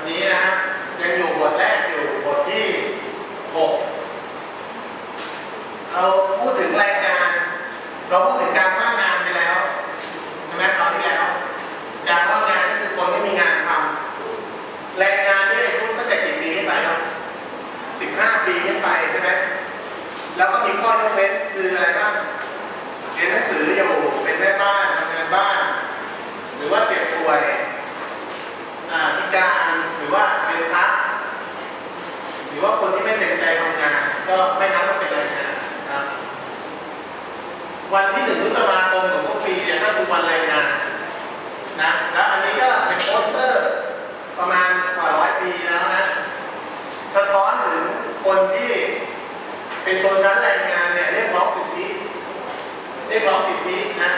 วันนี้นะฮะยังอยู่บทแรกอยู่บทที่หกเราพูดถึงรายงาน เราพูดถึงการว่างงานไปแล้วใช่ไหมตอนที่แล้ว การว่างงานก็คือคนไม่มีงานทำแรงงานนี่อายุตั้งแต่กี่ปีขึ้นไปครับสิบห้าปีขึ้นไปใช่ไหมแล้วก็มีข้อยกเว้นคืออะไรบ้างเรียนหนังสืออยู่เป็นแม่บ้านทำงานบ้าน หรือว่าเจ็บป่วยอ่าพิการหรือว่าเป็นพักหรือว่าคนที่ไม่เต็มใจทำงาน ก็ไม่นับว่าเป็นแรงงานนะครับ วันที่หนึ่งพฤษภาคมของทุกปีเนี่ยก็คือวันแรงงานนะแล้วอันนี้ก็เป็นโปสเตอร์ประมาณกว่าร้อยปีแล้วนะสะท้อนถึงคนที่เป็นชนชั้นแรงงานเนี่ยเรียกร้องสิทธิเรียกร้องสิทธินะ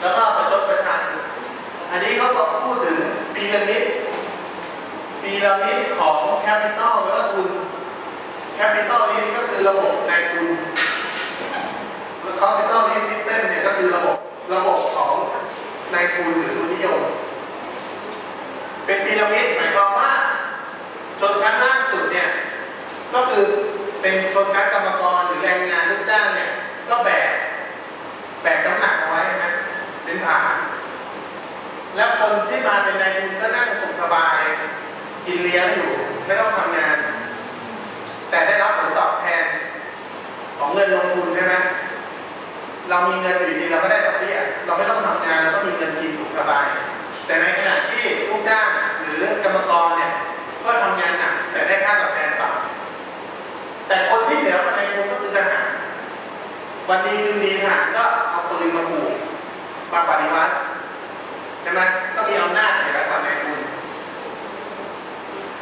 แล้วก็ประชดประชัน อันนี้เขาก็พูดถึงปีระมิดปีระมิดของแคปิตอลหรือว่าทุนแคปิตอลนี้ก็คือ ระบบนายทุนแล้ว capital risk system เนี่ยก็คือระบบระบบของนายทุนหรือทุนนิยม เป็นพีระมิดหมายความว่าชนชั้นล่างสุดเนี่ยก็คือเป็นชนชั้นกรรมกรหรือแรงงานลูกจ้างเนี่ยก็แบกแบกน้ำหนักเอาไว้นะเป็นฐาน แล้วคนที่มาเป็นนายทุนก็นั่งสุขสบาย กินเลี้ยงอยู่ไม่ต้องทำงาน แต่ได้รับผลตอบแทน ของเงินลงทุนใช่ไหมเรามีเงินอยู่ดีเราก็ได้ดอกเบี้ย เราไม่ต้องทำงานเราก็มีเงินกินสุขสบาย แต่ในขณะที่ลูกจ้างหรือกรรมกรเนี่ยก็ทำงานหนักแต่ได้ค่าตอบแทนต่ำแต่คนที่เหนือกว่าในทุนก็คือทหารวันดีคืนดีทหารก็เอาปืนมาขู่มาปฏิวัติใช่ไหมก็มีอำนาจเหนือกว่าในทุน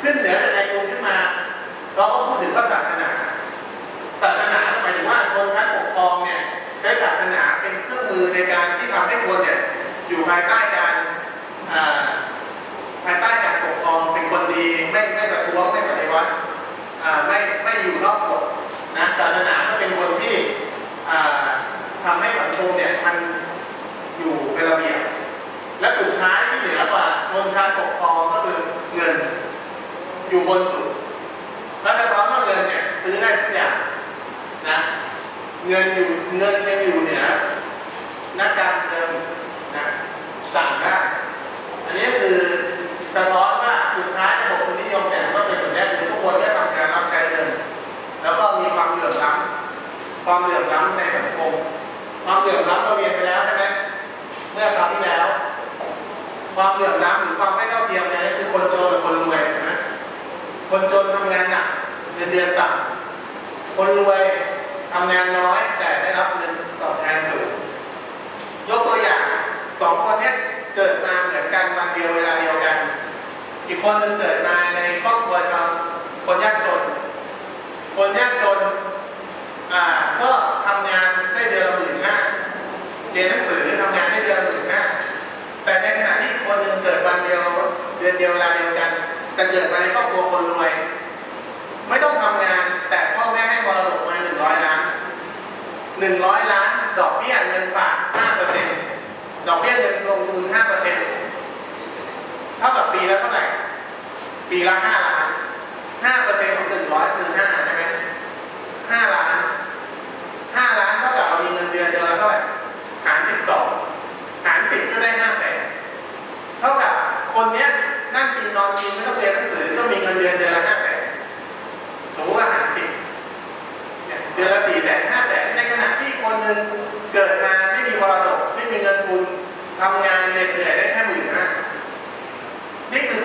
ขึ้นเหนือจากในทุนขึ้นมา เราก็พูดถึงศาสนาศาสนา หมายถึงว่าชนชั้นปกครองเนี่ยใช้ศาสนาเป็นเครื่องมือในการที่ทำให้คนเนี่ยอยู่ภายใต้การอ่าภายใต้การปกครองเป็นคนดีไม่ไม่ประท้วงไม่ปฏิวัติอ่าไม่ไม่อยู่นอกกฎนะศาสนาก็เป็นคนที่อ่าทำให้สังคมเนี่ยมันอยู่เป็นระเบียบ และสุดท้ายที่เหนือกว่าชนชั้นปกครองก็คือเงินอยู่บนสุด แล้วแต่ร้อนว่าเงินเนี่ยซื้อได้ทุกอย่างนะ เงินอยู่เงินยังอยู่เหนือนักการเงินนะสั่งได้ อันนี้คือสะท้อนว่าสุดท้ายระบบทุนนิยมเนี่ยก็เป็นแบบนี้คือทุกคนได้ทำงานรับใช้เงิน แล้วก็มีความเหลื่อมล้ำความเหลื่อมล้ำในสังคม ความเหลื่อมล้ำเราเรียนไปแล้วใช่ไหมเมื่อคราวที่แล้ว ความเหลื่อมล้ำหรือความไม่เท่าเทียมเนี่ยก็คือคนจนกับคนรวยเห็นไหม คนจนทำงานหนักเงินเดือนต่ำ คนรวยทำงานน้อยแต่ได้รับเงินตอบแทนสูง ยกตัวอย่างสองคนนี้เกิดมาเหมือนกันวันเดียวเวลาเดียวกัน อีกคนหนึ่งเกิดมาในครอบครัวชาวคนยากจน คนยากจนอ่าก็ทำงานได้เดือนละหมื่นห้าเรียนหนังสือทำงานได้เดือนละหมื่นห้าแต่ในขณะที่คนหนึ่งเกิดวันเดียวเดือนเดียวเวลาเดียวกัน แต่เกิดมาในครอบครัวคนรวย ไม่ต้องทำงาน ม่ให้มรดกมาหนึ่งร้อยล้านหนึ่งร้อยล้าน ดอกเบี้ยเงินฝากห้าเปอร์เซ็นต์ดอกเบี้ยเงินลงทุนห้าเปอร์เซ็นต์เท่ากับปีละเท่าไหร่ ปีละห้าล้านห้าเปอร์เซ็น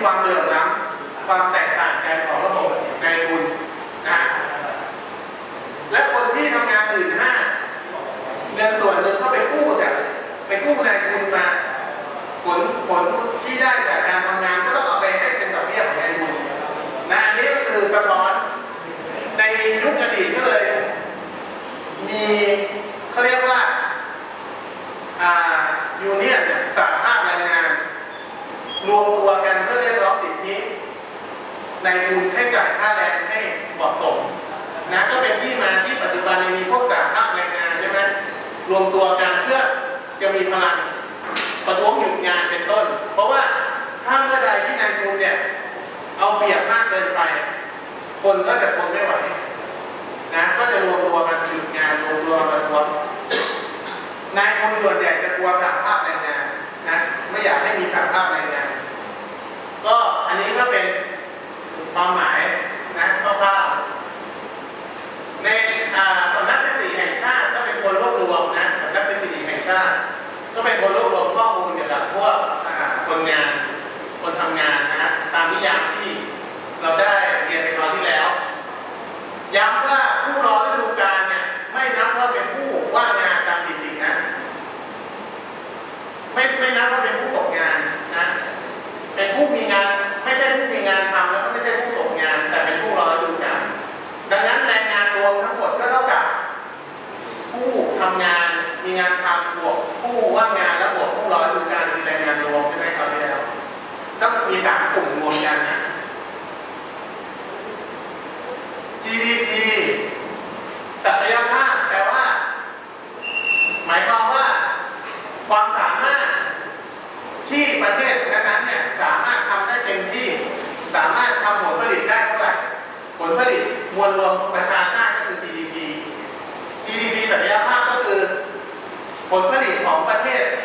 ความเหลื่อมล้ำความแตกต่างกันของระบบในทุนนะและคนที่ทำงานอื่นห้าเงินส่วนหนึ่งก็ไปกู้จากไปกู้นายทุนมาผลผลที่ได้จากการทำงานก็ต้อง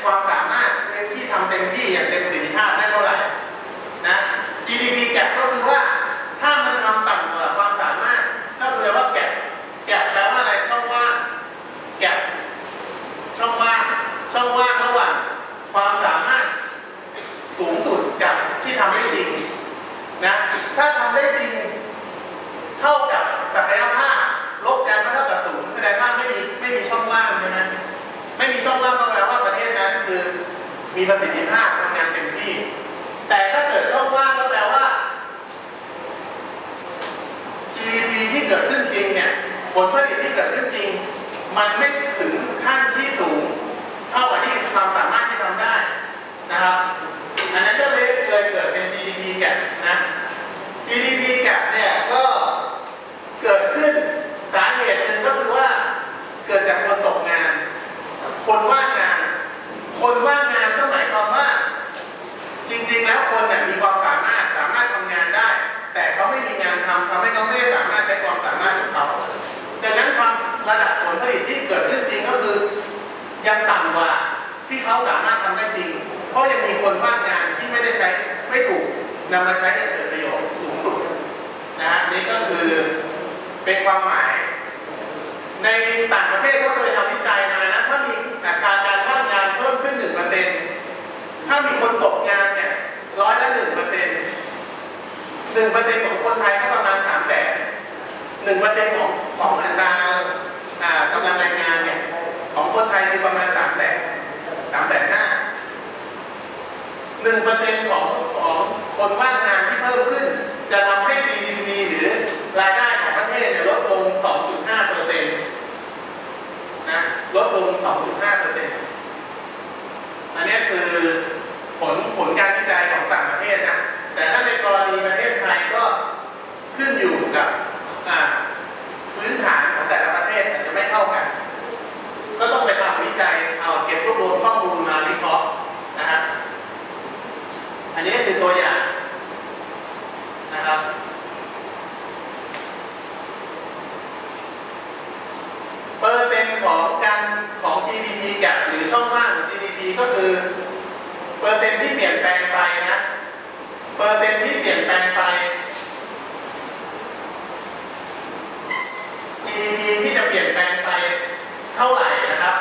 ความสามารถเต็มที่ทำเต็มที่อย่างเต็มที่ มีประสิทธิภาพทำงานเต็มที่ แต่ถ้าเกิดช่องว่างก็แปลว่า GDP ที่เกิดขึ้นจริงเนี่ย ผลผลิตที่เกิดขึ้นจริง มันไม่ คนว่างงานที่ไม่ได้ใช้ไม่ถูกนำมาใช้ให้เกิดประโยชน์สูงสุดนะฮะนี่ก็คือเป็นความหมาย ในต่างประเทศก็เคยทำวิจัยมานะถ้ามีอัตราการว่างงานเพิ่มขึ้นหนึ่งเปอร์เซ็นถ้ามีคนตกงานเนี่ยร้อยละหนึ่งเปอร์เซ็นหนึ่งเปอร์เซ็นของคนไทยก็ประมาณสามแสนหนึ่งเปอร์เซ็นของของอัตรากำลังแรงงานเนี่ยของคนไทยคือประมาณสามแสนสามแสนห้า หนึ่งเปอร์เซ็นต์ของของคนว่างงานที่เพิ่มขึ้น จะทำให้ GDP หรือรายได้ของประเทศเนี่ยลดลง 2.5เปอร์เซ็นต์นะลดลง 2.5เปอร์เซ็นต์อันนี้คือผลผลการวิจัยของต่างประเทศนะ แต่ถ้าในกรณีประเทศไทย gap หรือช่องว่างของ GDP ก็คือเปอร์เซ็นต์ที่เปลี่ยนแปลงไปนะ เปอร์เซ็นต์ที่เปลี่ยนแปลงไป GDP ที่จะเปลี่ยนแปลงไปเท่าไหร่นะครับ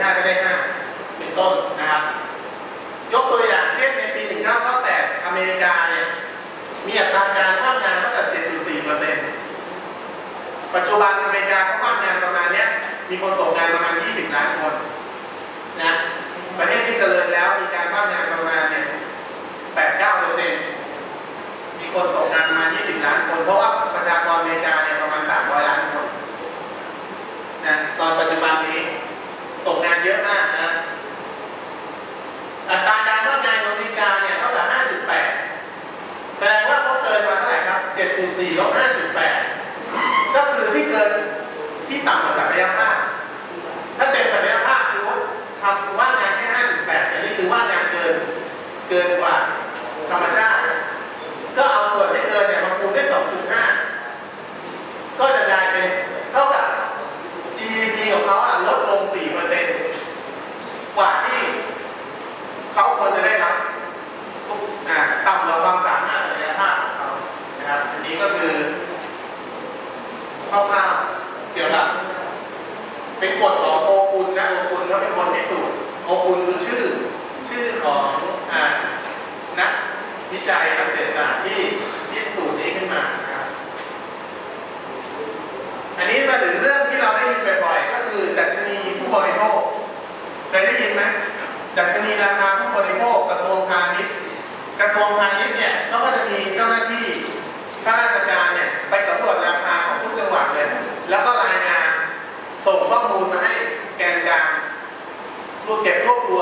ห้าก็ได้ห้าเป็นต้นนะครับ ยกตัวอย่างเช่นในปี 1998 อเมริกาเนี่ยมีอัตราการว่างงานตั้งแต่7.4เปอร์เซ็นต์ปัจจุบันอเมริกาก็ว่างงานประมาณเนี้ยมีคนตกงานประมาณ 20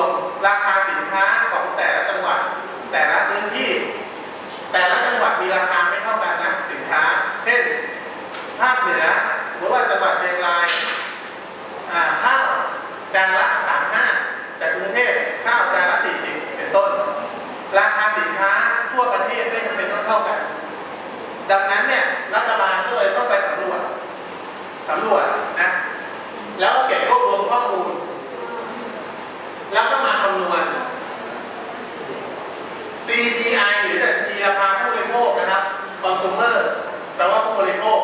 ก็บราคาสินค้าของแต่ละจังหวัด แต่ละพื้นที่ แต่ละจังหวัดมีราคาไม่เท่ากันนะสินค้า เช่น ภาคเหนือหรือว่าจังหวัดเชียงรายข้าวจานละสามห้าแต่กรุงเทพข้าวจานละสี่สิบเป็นต้น ราคาสินค้าทั่วประเทศไม่จำเป็นต้องเท่ากัน ดังนั้นเนี่ยรัฐบาลก็เลยต้องไปสำรวจสำรวจนะแล้วก็เก็บรวบรวมข้อมูล แล้วก็มาคำนวณ CPI หรือดัชนีราคาผู้บริโภคนะครับ consumer แปลว่าผู้บริโภค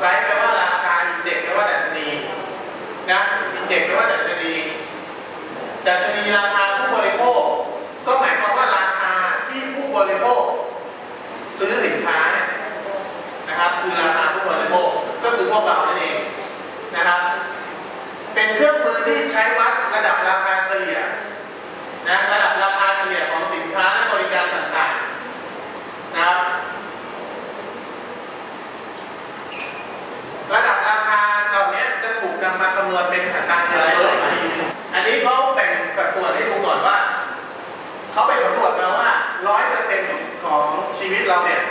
ไลฟ์แปลว่าราคาอินเด็กซ์แปลว่าดัชนีนะอินเด็กซ์แปลว่าดัชนีดัชนีราคาผู้บริโภค ก็หมายความว่าราคาที่ผู้บริโภค ซื้อสินค้าเนี่ยนะครับ คือราคาผู้บริโภค ก็คือพวกเรานั่นเองนะครับ เป็นเครื่องมือที่ใช้วัดระดับราคาเฉลี่ยนะระดับราคาเฉลี่ยของสินค้าและบริการต่างๆนะครับ ระดับราคาเหล่านี้จะถูกนำมาคำนวณเป็นอัตราเงินเฟ้ออีกทีหนึงอันนี้เขาแบ่งสัดส่วนให้ดูก่อนว่า เขาไปสำรวจมาว่าร้อยเปอร์เซ็นต์ของชีวิตเราเนี่ย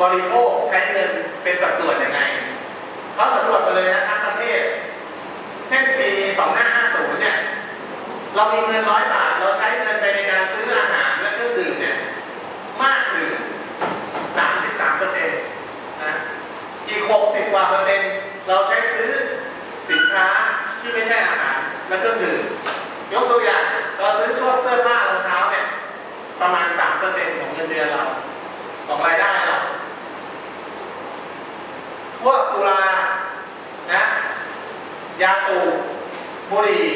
บริโภคใช้เงินเป็นสัดส่วนยังไง เขาสำรวจไปเลยนะทั้งประเทศ เช่นปี 2550 เนี่ย เรามีเงินร้อยบาท เราใช้เงินไปในการซื้ออาหารและเครื่องดื่มเนี่ย มากถึง 33เปอร์เซ็นต์นะ อีก 60 กว่าเปอร์เซ็นต์ เราใช้ซื้อสินค้าที่ไม่ใช่อาหารและเครื่องดื่ม ยกตัวอย่าง เราซื้อช่วงเสื้อผ้ารองเท้าเนี่ย ประมาณ 3เปอร์เซ็นต์ของเงินเดือนเรา ของรายได้เรา พวกสุรา นะ ยาสูบบุหรี่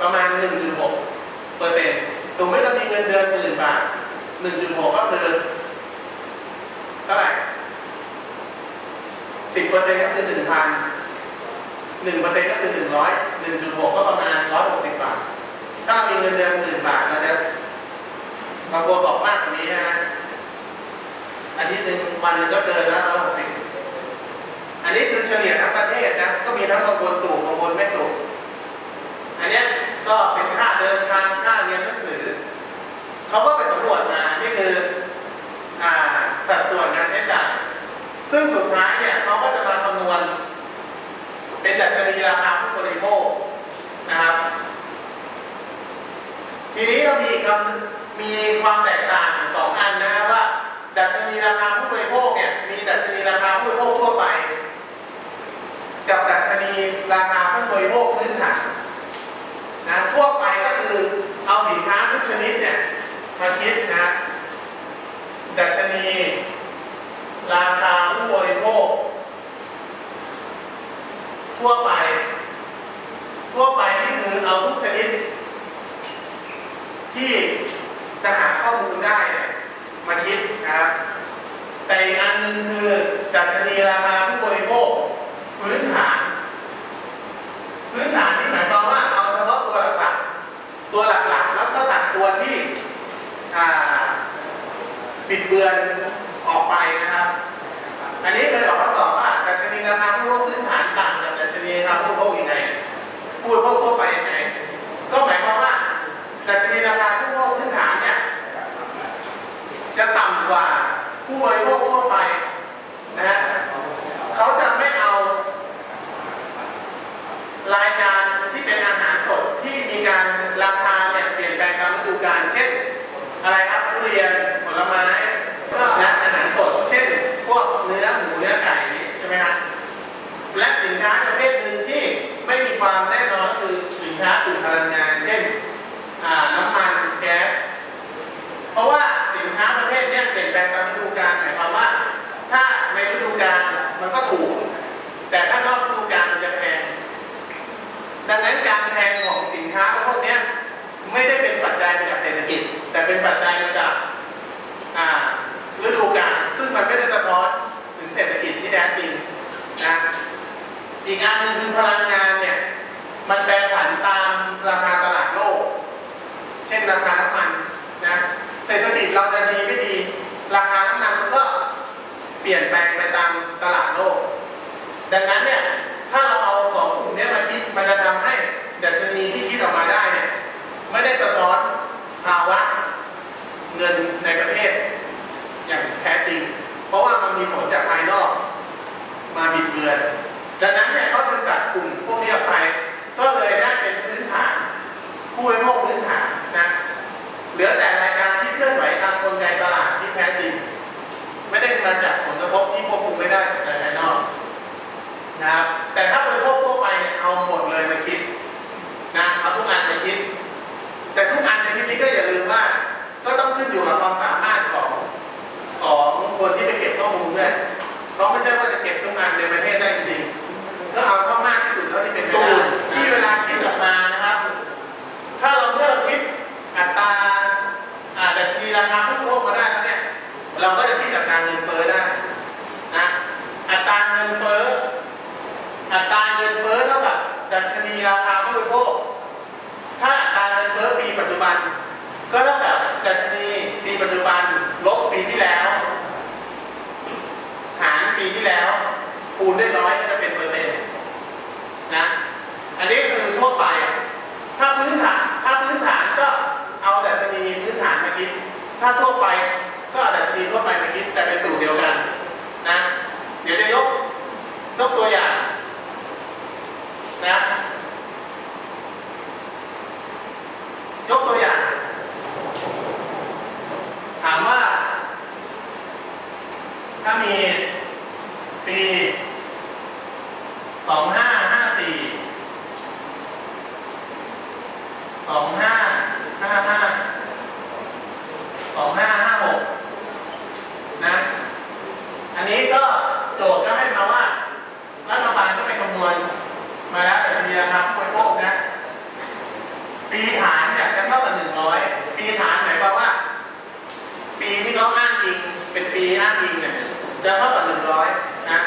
ประมาณ 1.6เปอร์เซ็นต์สมมติเรามีเงินเดือนหมื่นบาท 1.6 ก็คือเท่าไหร่ สิบเปอร์เซ็นต์ก็คือหนึ่งพันหนึ่งเปอร์เซ็นต์ก็คือหนึ่งร้อยหนึ่งจุดหกก็ประมาณร้อยหกสิบบาท ถ้าเรามีเงินเดือนหมื่นบาทเราจะ บางคนบอกมากกว่านี้นะฮะอาทิตย์หนึ่งวันหนึ่งก็เกินแล้วร้อยหกสิบอันนี้คือเฉลี่ยทั้งประเทศนะ ก็มีทั้งบางคนสูงบางคนไม่สูงอันนี้ก็เป็นค่าเดินทางค่าเรียนหนังสือเขาก็ไปสำรวจมานี่คืออ่าสัดส่วนการใช้จ่ายซึ่งสุดท้ายเนี่ยเขาก็จะมาคำนวณ เป็นดัชนีราคาผู้บริโภคนะครับ ทีนี้เรามีคำ มีความแตกต่างสองอันนะครับว่า ดัชนีราคาผู้บริโภคเนี่ยมีดัชนีราคาผู้บริโภคทั่วไป กับดัชนีราคาผู้บริโภคพื้นฐานนะทั่วไปก็คือเอาสินค้าทุกชนิดเนี่ยมาคิดนะดัชนี ราคาผู้บริโภค ทั่วไป ทั่วไปนี่คือเอาทุกชนิดที่ จะหาข้อมูลได้มาคิดนะครับ แต่อีกอันหนึ่งคือดัชนีราคาผู้บริโภคพื้นฐาน พื้นฐานนี่หมายความว่าเอาเฉพาะตัวหลักๆตัวหลักๆ แล้วก็ตัดตัวที่ปิดเบือนออกไป ว่าผู้บริโภคทั่วไปนะฮะเขาจะไม่เอารายการที่เป็นอาหารสดที่มีการราคาเนี่ยเปลี่ยนแปลงตามฤดูกาลเช่น อะไรครับทุเรียนผลไม้และอาหารสดเช่น พวกเนื้อหมูเนื้อไก่นี้ใช่ไหมฮะและสินค้าประเภทหนึ่งที่ไม่มีความแน่นอนคือสินค้ากลุ่มพลังงาน เช่นอ่าน้ำมันแก๊สเพราะว่าสินค้าประเภทเนี้ยเปลี่ยนแปลงตามฤดูกาลหมายความว่า ถ้าในฤดูกาลมันก็ถูก แต่ถ้านอกฤดูกาลมันจะแพง ดังนั้นการแพงของสินค้าพวกเนี้ยไม่ได้เป็นปัจจัยมาจากเศรษฐกิจ แต่เป็นปัจจัยมาจากอ่าฤดูกาลซึ่งมันไม่ได้สะท้อนถึงเศรษฐกิจที่แท้จริงนะอีกอันหนึ่งคือพลังงานเนี่ย มันแปรผันตามราคาตลาดโลก ราคาน้ำมันนะเศรษฐกิจเราจะดีไม่ดี ราคาน้ำมันมันก็เปลี่ยนแปลงไปตามตลาดโลก ดังนั้นเนี่ยถ้าเราเอาสองกลุ่มนี้มาคิดมันจะทำให้ดัชนีที่คิดออกมาได้เนี่ยไม่ได้สะท้อนภาวะเงินในประเทศ อย่างแท้จริง เพราะว่ามันมีผลจากภายนอกมาบิดเบือนดังนั้นเนี่ยเขาจึงตัดกลุ่มพวกนี้ออกไป ก็เลยได้เป็นพื้นฐานผู้บริโภคพื้นฐานนะ เหลือแต่รายการที่เคลื่อนไหวตามกลไกตลาดที่แท้จริง ไม่ได้มาจากผลกระทบที่ควบคุมไม่ได้จากภายนอกนะครับ แต่ถ้าบริโภคทั่วไปเนี่ยเอาหมดเลยมาคิดนะเอาทุกอันมาคิด แต่ทุกอันในที่นี้ก็อย่าลืมว่า ก็ต้องขึ้นอยู่กับความสามารถของของคนที่ไปเก็บข้อมูลด้วยเขาไม่ใช่ว่าจะเก็บทุกอันในประเทศได้จริงๆก็เอาเข้ามากที่สุดเท่าที่เป็นไปได้ที่เวลาคิดออกมานะครับ ถ้าเราเมื่อเราคิดอัตราอ่าดัชนีราคาผู้บริโภคมาได้แล้วเนี่ย เราก็จะคิดอัตราเงินเฟ้อได้นะอัตราเงินเฟ้ออัตราเงินเฟ้อเท่ากับดัชนีราคาผู้บริโภค ถ้าอัตราเงินเฟ้อปีปัจจุบัน ก็เท่ากับดัชนีปีปัจจุบันลบปีที่แล้ว หารปีที่แล้ว คูณด้วยร้อยก็จะเป็นเปอร์เซ็นต์นะ อันนี้คือทั่วไป ถ้าพื้นฐาน ถ้าพื้นฐานก็เอาดัชนีพื้นฐานมาคิด ถ้าทั่วไปก็เอาดัชนีทั่วไปมาคิด แต่เป็นสูตรเดียวกันนะ เดี๋ยวจะยกยกตัวอย่างนะ ยกตัวอย่าง ถามว่า ถ้ามีปีสองห้าห้าสี่สองห้าห้าห้าสองห้าห้าหกนะ อันนี้ก็โจทย์ก็ให้มาว่า รัฐบาลก็ไปคำน วณมาแล้วแต่ทีนะคาผู้บริโภคนะ ปีฐานเนี่ยจะเท่ากับหนึ่งร้อยปีฐานหมายความว่า ปีที่เขาอ้างอิงเป็นปีอ้างอิงเนี่ยจะเท่ากับหนึ่งร้อยนะ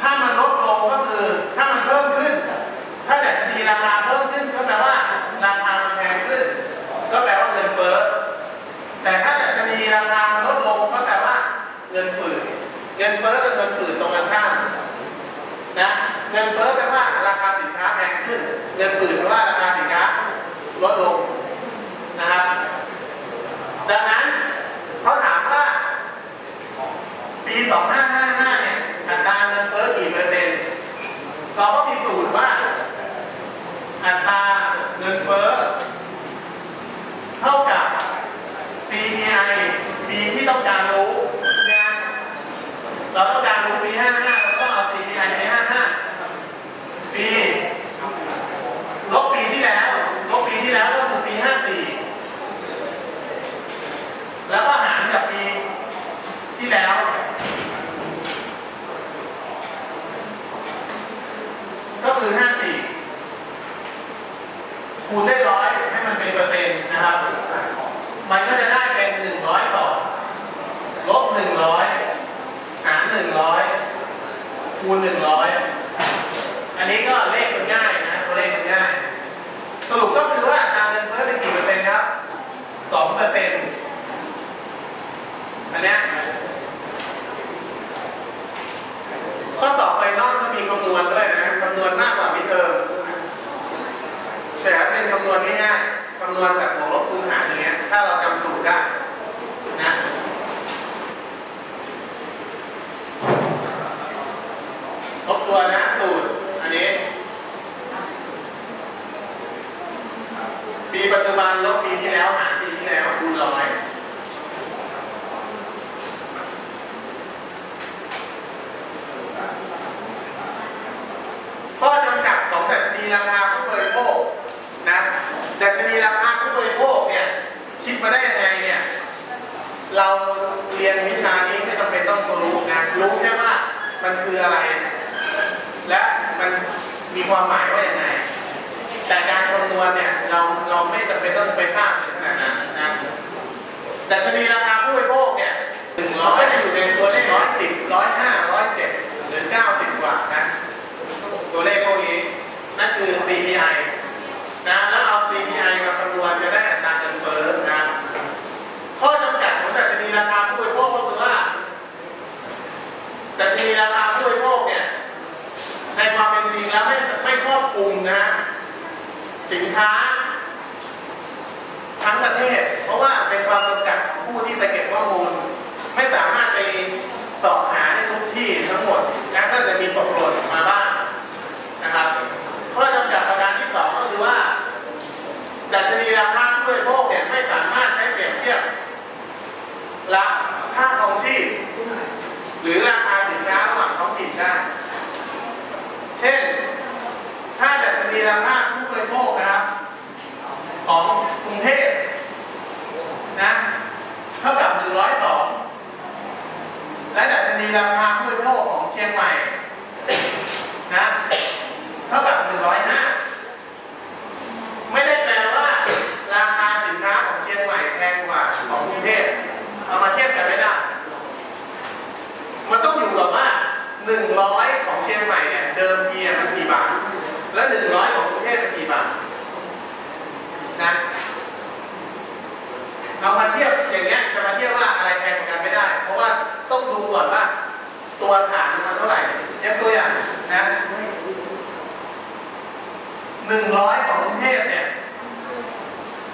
ถ้ามันลดลงก็คือถ้ามันเพิ่มขึ้น ถ้าดัชนีราคาเพิ่มขึ้นก็แปลว่าราคามันแพงขึ้น ก็แปลว่าเงินเฟ้อ แต่ถ้าดัชนีราคามันลดลงก็แปลว่าเงินฝืด เงินเฟ้อกับเงินฝืดตรงกันข้าม นะเงินเฟ้อแปลว่าราคาสินค้าแพงขึ้น เงินฝืดแปลว่าราคาสินค้าลดลงนะครับดังนั้นเขาถามว่า ปี 2555 เนี่ยอัตราเงินเฟ้อกี่เปอร์เซ็นต์เราก็มีสูตรว่า อัตราเงินเฟ้อ เท่ากับ CPI ปีที่ต้องการรู้นะเราต้องการรู้ปี 55 เราต้องเอา CPI ปี 55 ปีลบปีที่แล้วลบปีที่แล้วก็คือปี 54 แล้วก็หารกับปีที่แล้ว ก็คือ 54 คูณได้ร้อยให้มันเป็นเปอร์เซ็นต์นะครับ มันก็จะได้เป็น100ต่อลบ100หาร100คูณ100อันนี้ก็เลขมันง่ายนะตัวเลขมันง่าย สรุปก็คือว่าอัตรเงินเฟ้อเป็นกี่เปอร์เซ็นต์ครับ2เปอร์เซ็นต์อันเนี้ยข้อสอบไฟนอลก็มีคำนวณด้วยนะคำนวณมากกว่ามิเทอมแต่ถ้าเป็น คำนวณง่ายๆคำนวณแบบบวกลบคูณหารอย่างเงี้ย ถ้าเราจำสูตรได้นะทบตัวนะสูตร อันนี้ ปีปัจจุบันลบปีที่แล้วหารปีที่แล้วคูณร้อยข้อจำกัด วนเนี่ยเราเราไม่จำเป็นต้องไปทราบขนาดนั้นนะแต่ชนีราคาผู้บริโภคเนี่ยถึงร้อยอยู่ในตัวเลขร้อยสิบร้อยห้าร้อยเจ็ดหรือเก้าสิบกว่านะตัวเลขพวกนี้นั่นคือ CPI นะแล้วเอา CPI มาคำนวณจะได้อัตราเงินเฟ้อนะข้อจำกัดของต่ชนีราคาผู้บริโภคก็คือว่าต่ชนีราคาผู้บริโภคเนี่ยในความเป็นจริงแล้วไม่ไม่ครอบคลุมนะ สินค้า ทั้งประเทศ เพราะว่าเป็นความจำกัดของผู้ที่ไปเก็บข้อมูล ไม่สามารถไปสอบหาได้ทุกที่ทั้งหมดนะก็จะมีตกหล่นออกมาบ้างนะครับข้อจำกัดประการที่สองก็คือว่าดัชนีราคาผู้บริโภคเนี่ยไม่สามารถใช้เปรียบเทียบราค่าครองชีพหรือราคาสินค้าระหว่างท้องถิ่นได้ เช่นาดัชนีราคาผู้บริโภคนะครับ ของกรุงเทพนะเท่ากับ 102 และดัชนีราคาผู้บริโภคของเชียงใหม่นะเท่ากับ 105 ไม่ได้แปลว่า ราคาสินค้าของเชียงใหม่แพงกว่าของกรุงเทพเอามาเทียบกันไม่ได้ มันต้องอยู่กับว่า 100 ของเชียงใหม่เนี่ยเดิมทีอะมันกี่บาท แล้ว 100 ของกรุงเทพเป็นกี่บาทนะ เอามาเทียบอย่างเงี้ยจะมาเทียบว่าอะไรแพงกว่ากันไม่ได้ เพราะว่าต้องดูก่อนว่า ตัวฐานมันเท่าไหร่ยกตัวอย่างนะหนึ่งร้อยของกรุงเทพเนี่ย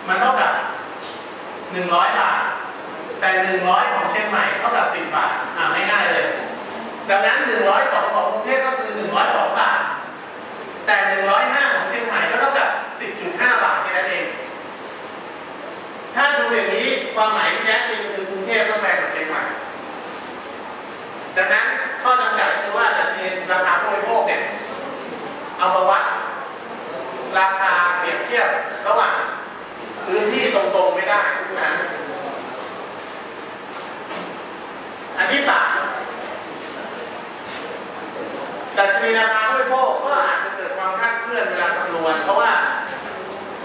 มันเท่ากับหนึ่งร้อยบาท แต่หนึ่งร้อยของเชียงใหม่เท่ากับสิบบาทอ่าง่ายๆเลย ดังนั้นหนึ่งร้อยสองของกรุงเทพก็คือหนึ่งร้อยสองบาท แต่หนึ่งร้อยห้าของเชียงใหม่ก็เท่ากับสิบจุดห้าบาทแค่นั้นเอง ถ้าดูอย่างนี้ ความหมายที่แท้จริงคือกรุงเทพต้องแพงกว่าเชียงใหม่ ดังนั้นข้อจำกัดก็คือว่าดัชนีราคาผู้บริโภคเนี่ยเอามาวัดราคาเปรียบเทียบระหว่างพื้นที่ตรงๆไม่ได้นะอันที่สามดัชนีราคาผู้บริโภคก็อาจจะเกิดความคลาดเคลื่อนเวลาคำนวณ เพราะว่า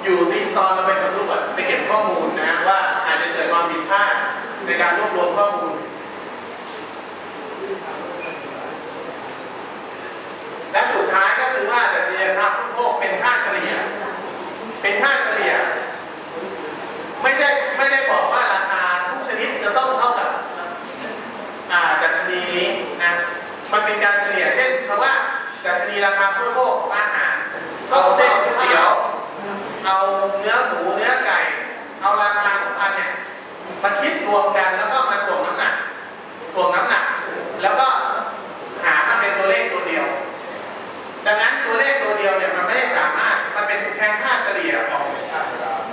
อยู่ที่ตอนเราไปสำรวจไปเก็บข้อมูลนะว่า กิดความผิดพลาดในการรวบรวมข้อมูล และสุดท้ายก็คือว่าดัชนีราคาผู้บโภคเป็นค่าเฉลี่ย เป็นค่าเฉลี่ย ไม่ใช่ไม่ได้บอกว่าราคาทุกชนิดจะต้องเท่ากับอ่าดัชนีนี้นะ มันเป็นการเฉลี่ย เช่นคำว่าดัชนีราคาผู้บริโภคของอาหารเอาเส้นก๋วยเตี๋ยว เอาเนื้อหมูเนื้อไก่ เอาราคาของอันเนี่ย มาคิดรวมกันแล้วก็มาถ่วงน้ำหนักถ่วงน้ำหนัก แล้วก็หามาเป็นตัวเลขตัวเดียว ดังนั้นตัวเลขตัวเดียวเนี่ยมันไม่ได้สามารถมันเป็นแค่ค่าเฉลี่ยของ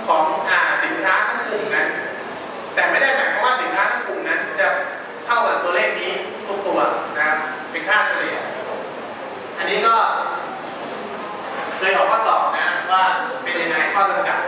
ของอ่าสินค้าทั้งกลุ่มนั้น แต่ไม่ได้หมายความว่าสินค้าทั้งกลุ่มนั้น จะเท่ากับตัวเลขนี้ทุกตัวนะครับเป็นค่าเฉลี่ย อันนี้ก็เคยออกข้อสอบนะว่าเป็นยังไงข้อจำกัด